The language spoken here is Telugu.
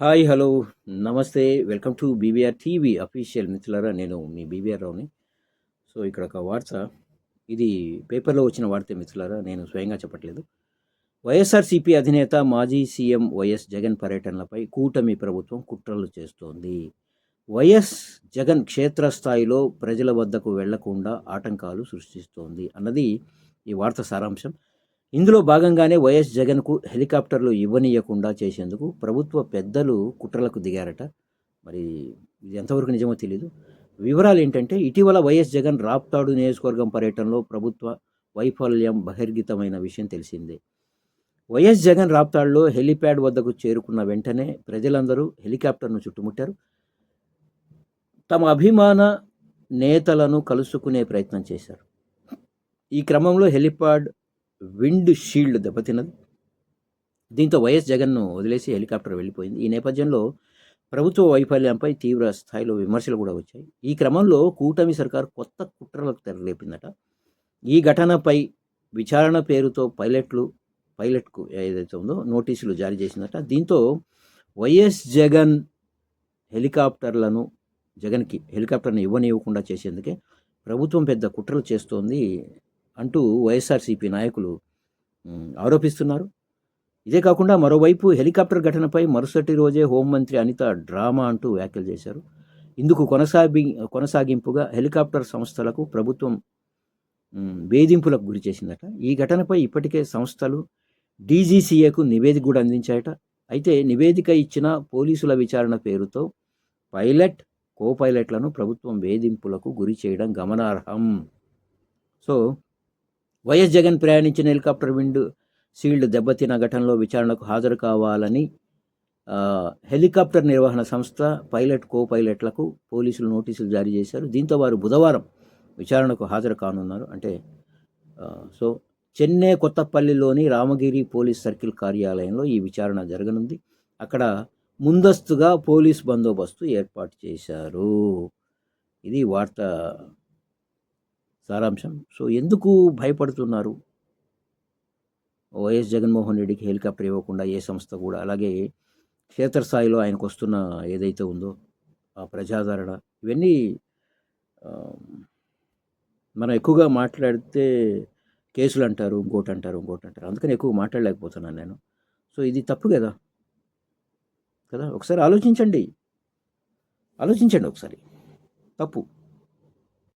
హాయ్ హలో నమస్తే. Welcome to BBR TV official మిత్రులరా నేను మీ బీబీఆర్ రావుని. సో ఇక్కడ ఒక వార్త. ఇది పేపర్లో వచ్చిన వార్త మిత్రులరా నేను స్వయంగా చెప్పట్లేదు. వైఎస్ఆర్సీపీ అధినేత మాజీ సీఎం వైఎస్ జగన్ పర్యటనలపై కూటమి ప్రభుత్వం కుట్రలు చేస్తోంది. వైఎస్ జగన్ క్షేత్రస్థాయిలో ప్రజల వద్దకు వెళ్ళకుండా ఆటంకాలు సృష్టిస్తోంది అన్నది ఈ వార్త సారాంశం. ఇందులో భాగంగానే వైఎస్ జగన్కు హెలికాప్టర్లు ఇవ్వనీయకుండా చేసేందుకు ప్రభుత్వ పెద్దలు కుట్రలకు దిగారట. మరి ఇది ఎంతవరకు నిజమో తెలియదు వివరాలు ఏంటంటే ఇటీవల వైఎస్ జగన్ రాప్తాడు నియోజకవర్గం పర్యటనలో ప్రభుత్వ వైఫల్యం బహిర్గతమైన విషయం తెలిసిందే. వైఎస్ జగన్ రాప్తాడులో హెలిప్యాడ్ వద్దకు చేరుకున్న వెంటనే ప్రజలందరూ హెలికాప్టర్ను చుట్టుముట్టారు. తమ అభిమాన నేతలను కలుసుకునే ప్రయత్నం చేశారు. ఈ క్రమంలో హెలిప్యాడ్ విండ్ షీల్డ్ దెబ్బతిన్నది. దీంతో వైఎస్ జగన్ను వదిలేసి హెలికాప్టర్ వెళ్ళిపోయింది. ఈ నేపథ్యంలో ప్రభుత్వ వైఫల్యంపై తీవ్ర స్థాయిలో విమర్శలు కూడా వచ్చాయి. ఈ క్రమంలో కూటమి సర్కారు కొత్త కుట్రలకు తెరలేపిందట. ఈ ఘటనపై విచారణ పేరుతో పైలట్లు పైలట్కు ఏదైతే ఉందో నోటీసులు జారీ చేసిందట. దీంతో వైఎస్ జగన్ హెలికాప్టర్లను జగన్కి హెలికాప్టర్ని ఇవ్వనివ్వకుండా చేసేందుకే ప్రభుత్వం పెద్ద కుట్రలు చేస్తోంది అంటూ వైఎస్ఆర్సీపీ నాయకులు ఆరోపిస్తున్నారు. ఇదే కాకుండా మరోవైపు హెలికాప్టర్ ఘటనపై మరుసటి రోజే హోంమంత్రి అనిత డ్రామా అంటూ వ్యాఖ్యలు చేశారు. ఇందుకు కొనసాగి కొనసాగింపుగా హెలికాప్టర్ సంస్థలకు ప్రభుత్వం వేధింపులకు గురి చేసిందట. ఈ ఘటనపై ఇప్పటికే సంస్థలు డీజీసీఏకు నివేదిక కూడా అందించాయట. అయితే నివేదిక ఇచ్చిన పోలీసుల విచారణ పేరుతో పైలట్ కో పైలట్లను ప్రభుత్వం వేధింపులకు గురి చేయడం గమనార్హం. సో వైఎస్ జగన్ ప్రయాణించిన హెలికాప్టర్ విండ్ సీల్డ్ దెబ్బతిన ఘటనలో విచారణకు హాజరు కావాలని హెలికాప్టర్ నిర్వహణ సంస్థ పైలట్ కో పైలట్లకు పోలీసులు నోటీసులు జారీ చేశారు. దీంతో వారు బుధవారం విచారణకు హాజరు కానున్నారు. అంటే సో చెన్నై కొత్తపల్లిలోని రామగిరి పోలీస్ సర్కిల్ కార్యాలయంలో ఈ విచారణ జరగనుంది. అక్కడ ముందస్తుగా పోలీస్ బందోబస్తు ఏర్పాటు చేశారు. ఇది వార్త సారాంశం. సో ఎందుకు భయపడుతున్నారు? వైఎస్ జగన్మోహన్ రెడ్డికి హెలికాప్టర్ ఇవ్వకుండా ఏ సంస్థ కూడా? అలాగే క్షేత్రస్థాయిలో ఆయనకు వస్తున్న ఏదైతే ఉందో ఆ ప్రజాదరణ ఇవన్నీ మనం ఎక్కువగా మాట్లాడితే కేసులు అంటారు ఇంకోటి అంటారు ఇంకోటి అంటారు అందుకని ఎక్కువ మాట్లాడలేకపోతున్నాను నేను. సో ఇది తప్పు కదా? కదా? ఒకసారి ఆలోచించండి. ఆలోచించండి ఒకసారి. తప్పు.